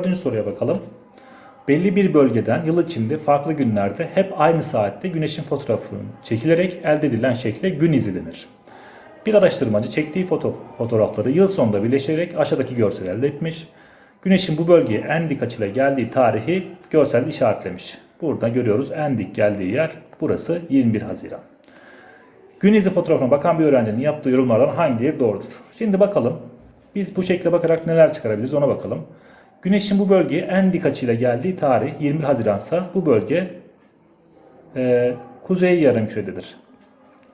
Dördüncü soruya bakalım. Belli bir bölgeden yıl içinde farklı günlerde hep aynı saatte güneşin fotoğrafının çekilerek elde edilen şekle gün izi denir. Bir araştırmacı çektiği foto fotoğrafları yıl sonunda birleştirerek aşağıdaki görsel elde etmiş. Güneşin bu bölgeye en dik açıyla geldiği tarihi görselde işaretlemiş. Burada görüyoruz en dik geldiği yer burası 21 Haziran. Gün izi fotoğrafına bakan bir öğrencinin yaptığı yorumlardan hangileri doğrudur? Şimdi bakalım. Biz bu şekle bakarak neler çıkarabiliriz ona bakalım. Güneşin bu bölgeye en dik açıyla geldiği tarih 21 Haziransa bu bölge e, kuzey yarımkürededir.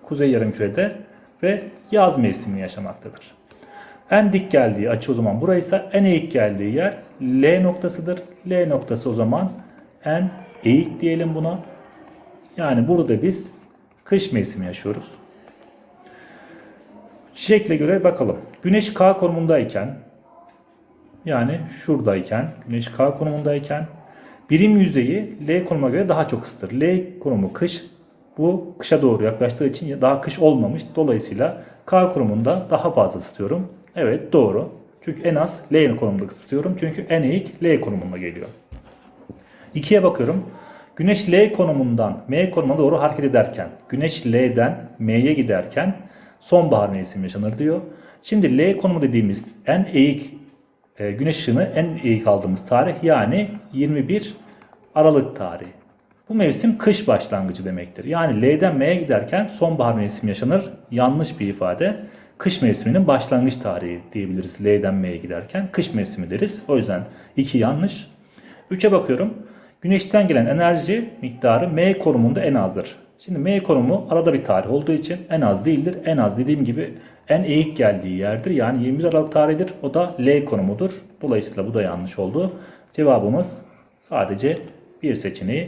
Kuzey yarımkürede ve yaz mevsimini yaşamaktadır. En dik geldiği açı o zaman buraysa en eğik geldiği yer L noktasıdır. L noktası o zaman en eğik diyelim buna. Yani burada biz kış mevsimi yaşıyoruz. Şekle göre bakalım. Güneş K konumundayken yani şuradayken, Güneş K konumundayken birim yüzeyi L konumuna göre daha çok ısıtır. L konumu kış. Bu kışa doğru yaklaştığı için daha kış olmamış. Dolayısıyla K konumunda daha fazla ısıtıyorum. Evet doğru. Çünkü en az L konumunda ısıtıyorum. Çünkü en eğik L konumunda geliyor. 2'ye bakıyorum. Güneş L konumundan M konumuna doğru hareket ederken, Güneş L'den M'ye giderken sonbahar mevsimi yaşanır diyor. Şimdi L konumu dediğimiz en eğik e, güneş ışığını en eğik aldığımız tarih yani 21 Aralık tarihi. Bu mevsim kış başlangıcı demektir. Yani L'den M'ye giderken sonbahar mevsimi yaşanır. Yanlış bir ifade. Kış mevsiminin başlangıç tarihi diyebiliriz L'den M'ye giderken. Kış mevsimi deriz. O yüzden 2 yanlış. 3'e bakıyorum. Güneşten gelen enerji miktarı M konumunda en azdır. Şimdi M konumu arada bir tarih olduğu için en az değildir. En az dediğim gibi en eğik geldiği yerdir. Yani 21 Aralık tarihidir. O da L konumudur. Dolayısıyla bu da yanlış oldu. Cevabımız sadece bir seçeneği